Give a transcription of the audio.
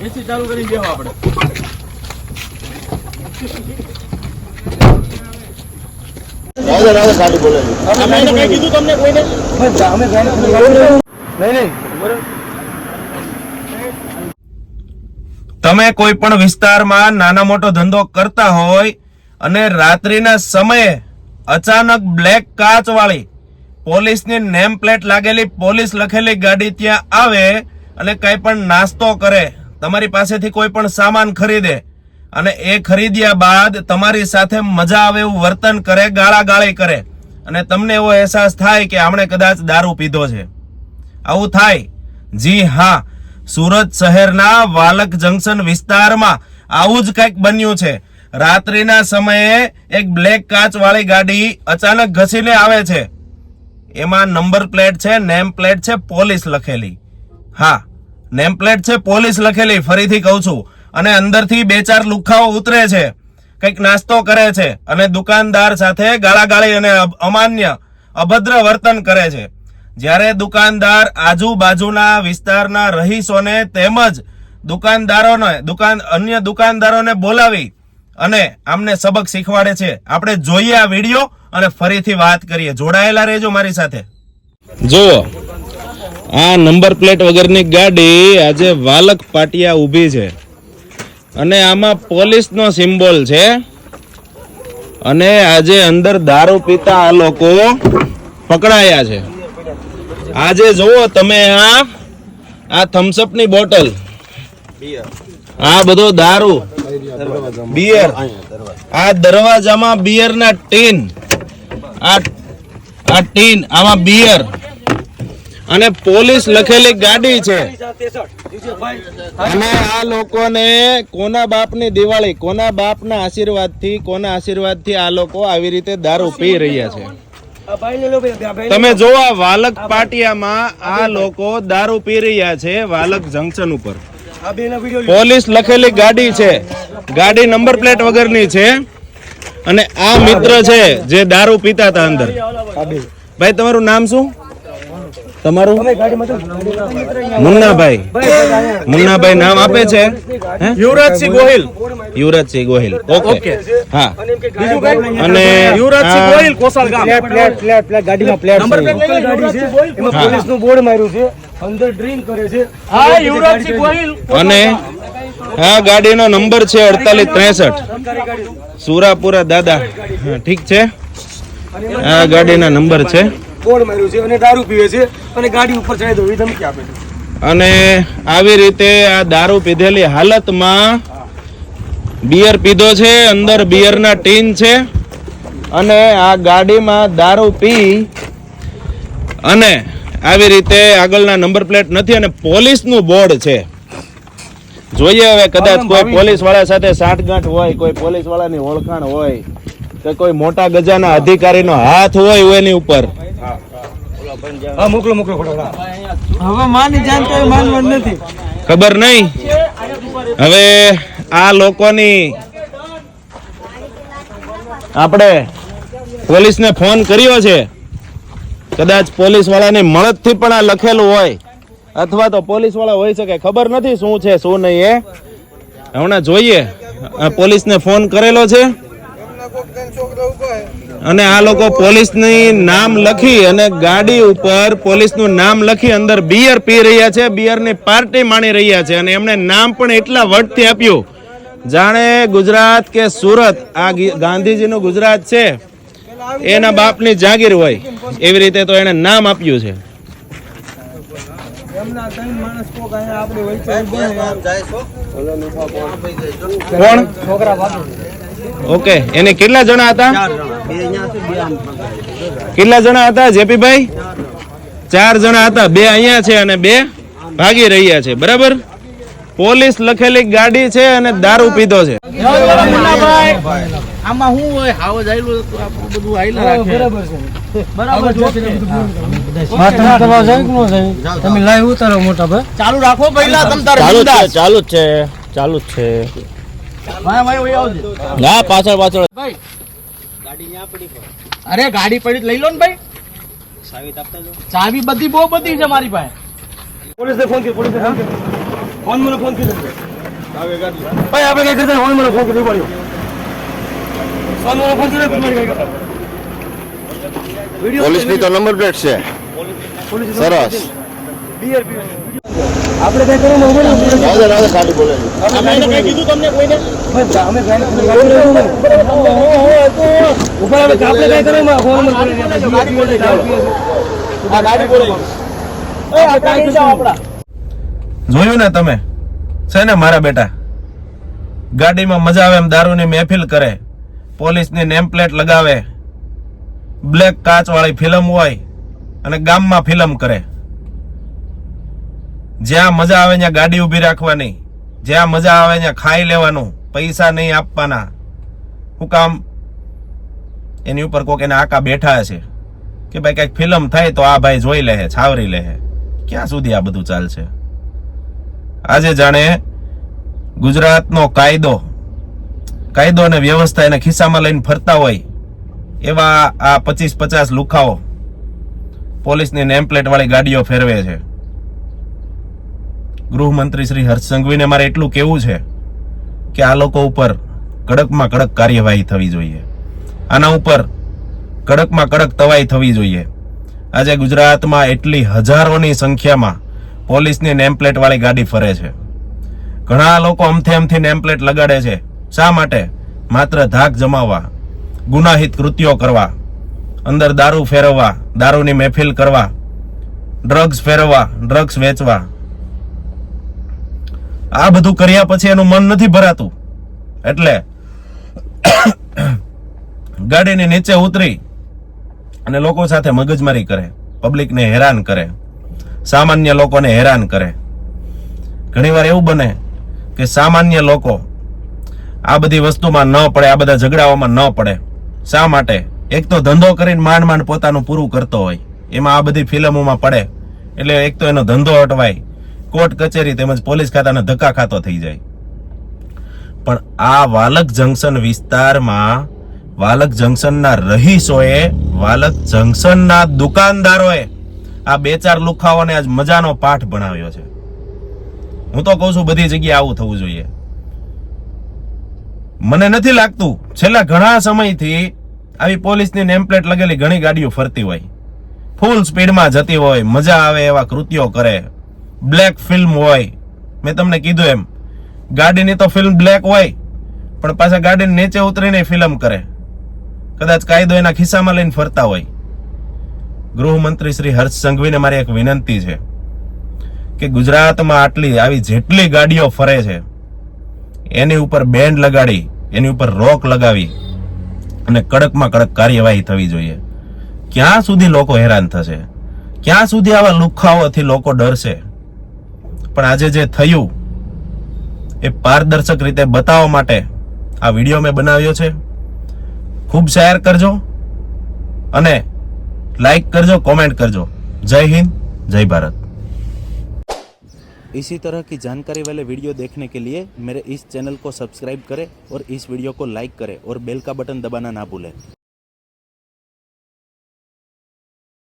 એસી ચાલુ કરીને બેહો આપણે. અમે એને કઈ કીધું તમને કોઈને? તમે કોઈ પણ વિસ્તારમાં નાના મોટો ધંધો કરતા હોય અને રાત્રિના સમયે અચાનક બ્લેક કાચ વાળી પોલીસની નેમ પ્લેટ લાગેલી પોલીસ લખેલી ગાડી ત્યાં આવે અને કંઈ પણ નાસ્તો કરે, તમારી પાસેથી કોઈ પણ સામાન ખરીદે અને એ ખરીદ્યા બાદ તમારી સાથે મજા આવે એવું વર્તન કરે ગાળા ગાળી કરે અને તમને એવો અહેસાસ થાય કે આમણે કદાચ દારૂ પીધો છે. આવું થાય? જી હા. સુરત શહેરના વાલક જંકશન વિસ્તારમાં આવું જ કંઈક બન્યું છે. રાત્રિના સમયે એક બ્લેક કાચવાળી ગાડી અચાનક ઘસીને આવે છે. એમાં નંબર પ્લેટ છે, નેમ પ્લેટ છે, પોલીસ લખેલી. હા નેમ પ્લેટ છે પોલીસ લખેલી, ફરીથી કહું છું. અને અંદરથી બે ચાર લુખાઓ ઉતરે છે. કંઈક નાસ્તો કરે છે અને દુકાનદાર સાથે ગાળાગાળી અને અમાન્ય, અભદ્ર વર્તન કરે છે. જ્યારે દુકાનદાર આજુબાજુના વિસ્તારના રહીશોને તેમજ દુકાનદારોને, દુકાન, અન્ય દુકાનદારોને બોલાવી અને આમને સબક શીખવાડે છે. આપણે જોઈએ આ વીડિયો અને ફરીથી વાત કરીએ. જોડાયેલા રહેજો મારી સાથે. જુઓ. આ નંબર પ્લેટ વગરની ગાડી આજે વાલક પાટિયા ઊભી છે. અને આમાં પોલીસનો સિમ્બોલ છે. અને આજે અંદર દારૂ પીતા આ લોકો પકડાયા છે. આજે જુઓ તમે આ આ થમ્સઅપની બોટલ. આ બધો દારૂ. બિયર આ દરવાજામાં બિયરના ટીન. આ આ ટીન, આમાં બિયર અને પોલીસ લખેલી ગાડી છે. અને આ લોકોને કોના બાપની દિવાળી, કોના બાપના આશીર્વાદથી, કોના આશીર્વાદથી આ લોકો આવી રીતે દારૂ પી રહ્યા છે. તમે જો આ વાલક પાટિયામાં આ લોકો દારૂ પી રહ્યા છે વાલક જંકશન ઉપર. પોલીસ લખેલી ગાડી છે. ગાડી નંબર પ્લેટ વગરની છે. અને આ મિત્ર છે જે દારૂ પીતા હતા અંદર. ભાઈ, તમારું નામ શું? તમારું? મુન્નાભાઈ. મુન્નાભાઈ નામ આપે છે? યુવરાજસિંહ ગોહિલ. યુવરાજસિંહ ગોહિલ. ઓકે. હા. અને યુવરાજસિંહ ગોહિલ કોસાલ ગામ. પ્લેટ પ્લેટ પ્લેટ ગાડીમાં plate number plate Yuvrajsinh Gohil. એમાં બોર્ડ માર્યું છે. અંદર ડ્રિંક કરે છે. હા યુવરાજસિંહ ગોહિલ અને હા ગાડીનો નંબર છે અડતાલીસ ત્રેસઠ. સુરાપુરા દાદા. ઠીક છે? આ ગાડીના નંબર છે. બોર્ડ માર્યું છે અને દારૂ પીવે છે અને ગાડી ઉપર ચડાવી દો એ ધમકી આપે છે. અને આવી રીતે આ દારૂ પીધેલી હાલતમાં બિયર પીધો છે અંદર બિયરના ટીન છે અને આ ગાડીમાં દારૂ પી અને આવી રીતે આગળના નંબર પ્લેટ નથી અને પોલીસનું બોર્ડ છે. જોઈએ હવે કદાચ કોઈ પોલીસવાળા સાથે સાઠગાંઠ હોય કોઈ પોલીસ વાળાની ઓળખાણ હોય કે કોઈ મોટા ગજાના અધિકારીનો હાથ હોય એની ઉપર. હા મોકલો મોકલો હવે માની જાણકારી માનવાની નથી. ખબર નહીં? હવે આ લોકોની આપણે પોલીસને ફોન કર્યો છે. કદાચ પોલીસ વાળાની મળતથી પણ આ લખેલું હોય. અથવા તો પોલીસવાળા હોઈ શકે. ખબર નથી શું છે શું નહીં એ. હમણાં જોઈએ. આ પોલીસને ફોન કરેલો છે. અને આ લોકો પોલીસની નામ લખી અને ગાડી ઉપર પોલીસનું નામ લખી અંદર બિયર પી રહ્યા છે બિયરની પાર્ટી માણી રહ્યા છે અને એમણે નામ પણ એટલા વટથી આપ્યું. જાણે ગુજરાત કે સુરત આ ગાંધીજીનું ગુજરાત છે એના બાપની જાગીર હોય એવી રીતે તો એને નામ આપ્યું છે. એમના ત્રણ માણસ કોક અહીંયા આપણે વચ્ચે કોણ ઓકે એને કેટલા જણા હતા? કેટલા જણા હતા જેપીભાઈ? ચાર જણા હતા. બે અહીંયા છે અને બે ભાગી રહ્યા છે. બરાબર? પોલીસ લખેલી ગાડી છે અને દારૂ પીધો છે. આમાં શું હોય? હાવ જ આયલું હતું. આપણું બધું આયલા રાખે. બરાબર છે. બરાબર છે, ઓકે. વાતમાં કરવા જાય. કે ન જાય? તમે લાઈવ ઉતારો મોટા ભાઈ. ચાલુ રાખો પહેલા તમ તારે ચાલુ છે ચાલુ છે ચાલુ છે. ના પાછળ પાછળ. ભાઈ અરે ગાડી પડી લઈ લો ને ભાઈ. ચાવી બધી બહુ બધી છે મારી પાસે. પોલીસને ફોન કર્યો પોલીસને ફોન કર્યો. ફોન મને ફોન કર્યો. ભાઈ આપણે કઈ કરતા ફોન મને ફોન કર્યો પડ્યો ફોન મને ફોન કર્યો તમારી કઈ કરતા પોલીસની તો નંબર પ્લેટ છે. સરસ. આપણે કઈ રાધે ગાડી બોલે અમે ઉપર આવે આપણે કઈ કરવા માંગો ફોન મને આ ગાડી બોલે એ આ ગાડી જાવ આપડા જોયું ને તમે? છે ને મારા બેટા? ગાડીમાં મજા આવે એમ દારૂની મહેફિલ કરે. પોલીસની નેમ પ્લેટ લગાવે. બ્લેક કાચ વાળી ફિલ્મ હોય અને ગામમાં ફિલ્મ કરે. જ્યાં મજા આવે ત્યાં ગાડી ઊભી રાખવાની, જ્યાં મજા આવે ત્યાં ખાઈ લેવાનું, પૈસા નહીં આપવાના. શું કામ એની ઉપર કોક એના આકા બેઠા છે કે ભાઈ કંઈક ફિલ્મ થાય તો આ ભાઈ જોઈ લે છાવરી લે ક્યાં સુધી આ બધું ચાલશે? આજે જાણે ગુજરાતનો કાયદો કાયદો અને વ્યવસ્થા એને ખિસ્સામાં લઈને ફરતા હોય એવા આ પચીસ પચાસ લુખાઓ પોલીસની નેમ પ્લેટ ગાડીઓ ફેરવે છે. ગૃહમંત્રી શ્રી હર્ષ સંઘવીને મારે એટલું કેવું છે કે આ લોકો ઉપર કડકમાં કડક કાર્યવાહી થવી જોઈએ. આના ઉપર કડકમાં કડક તવાઈ થવી જોઈએ. આજે ગુજરાતમાં એટલી હજારોની સંખ્યામાં પોલીસની નેમપ્લેટવાળી ગાડી ફરે છે. ઘણા લોકો અમથે અમથી નેમપ્લેટ લગાડે છે. શા માટે? માત્ર ધાક જમાવવા, ગુનાહિત કૃત્યો કરવા, અંદર દારૂ ફેરવવા, દારૂની મહેફિલ કરવા, ડ્રગ્સ ફેરવવા, ડ્રગ્સ વેચવા આ બધું કર્યા પછી એનું મન નથી ભરાતું. એટલે ગાડીની નીચે ઉતરી અને લોકો સાથે મગજમારી કરે પબ્લિકને હેરાન કરે, સામાન્ય લોકોને હેરાન કરે. ઘણીવાર એવું બને કે સામાન્ય લોકો આ બધી વસ્તુમાં ન પડે, આ બધા ઝઘડાઓમાં ન પડે. શા માટે? એક તો ધંધો કરીને માંડ માંડ પોતાનું પૂરું કરતો હોય. એમાં આ બધી ફિલ્મોમાં પડે. એટલે એક તો એનો ધંધો અટવાય. કોર્ટ કચેરી તેમજ પોલીસ ખાતાના ધક્કા ખાતો થઈ જાય. પણ આ વાલક જંકશન વિસ્તારમાં વાલક જંકશનના રહીશોએ, વાલક જંકશનના દુકાનદારોએ આ બે ચાર લુખાઓને આજ મજાનો પાઠ ભણાવ્યો છે. હું તો કહું છું, બધી જગ્યાએ આવું થવું જોઈએ. મને નથી લાગતું, છેલ્લા ઘણા સમયથી આવી પોલીસની નેમપ્લેટ લગેલી ઘણી ગાડીઓ ફરતી હોય. ફૂલ સ્પીડમાં જતી હોય, મજા આવે એવા કૃત્યો કરે. બ્લેક ફિલ્મ હોય. મેં તમને કીધું એમ. ગાડીની તો ફિલ્મ બ્લેક હોય, પણ પાછા ગાડી નીચે ઉતરીને ફિલ્મ કરે. કદાચ કાયદો એના ખિસ્સામાં લઈને ફરતા હોય. ગૃહમંત્રી શ્રી હર્ષ સંઘવીને મારી એક વિનંતી છે કે ગુજરાતમાં આટલી, આવી જેટલી ગાડીઓ ફરે છે, એની ઉપર બેન્ડ લગાડી, એની ઉપર રોક લગાવી અને કડકમાં કડક કાર્યવાહી થવી જોઈએ. ક્યાં સુધી લોકો હેરાન થશે? ક્યાં સુધી આવા લુખાઓથી લોકો ડરશે? પણ આજે જે થયું એ પારદર્શક રીતે બતાવવા માટે આ વિડીયો મેં બનાવ્યો છે ખૂબ શેર કરજો અને लाइक करजो कमेंट करजो जय हिंद जय भारत इसी तरह की जानकारी वाले वीडियो देखने के लिए मेरे इस चैनल को सब्सक्राइब करें और इस वीडियो को लाइक करें और बेल का बटन दबाना ना भूलें